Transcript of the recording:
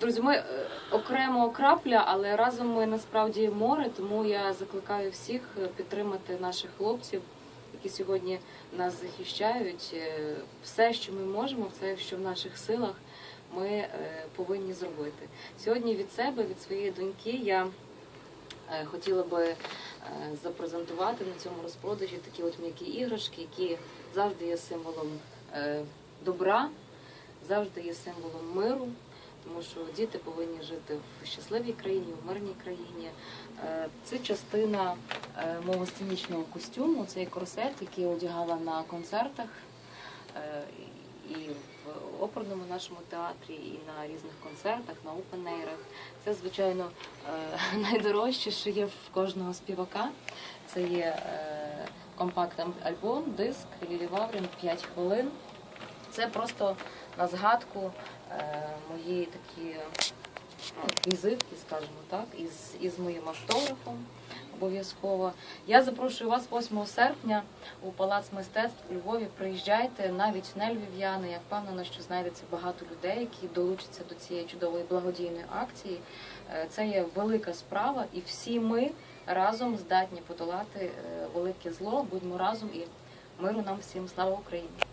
Друзі, ми е, окремо крапля, але разом ми насправді море, тому я закликаю всіх е, підтримати наших хлопців, які сьогодні нас захищають. Е, Все, що ми можемо, все, що в наших силах, ми повинні зробити. Сьогодні від себе, від своєї доньки, я хотіла би запрезентувати на цьому розпродажі такі от м'які іграшки, які завжди є символом добра, завжди є символом миру. Тому що діти повинні жити в щасливій країні, в мирній країні. Е, Це частина е, мого сценічного костюму, цей корсет, який я одягала на концертах е, і в оперному нашому театрі, і на різних концертах, на опенейрах. Це, звичайно, найдорожче, що є в кожного співака. Це є компакт-альбом, диск Лілі Ваврін 5 хвилин. Це просто на згадку е, мої такі ну, візитки, скажімо так, із, із моїм автографом обов'язково. Я запрошую вас 8 серпня у Палац мистецтв у Львові. Приїжджайте, навіть не львів'яни. Я впевнена, що знайдеться багато людей, які долучаться до цієї чудової благодійної акції. Е, Це є велика справа, і всі ми разом здатні подолати е, велике зло. Будьмо разом і миру нам всім. Слава Україні!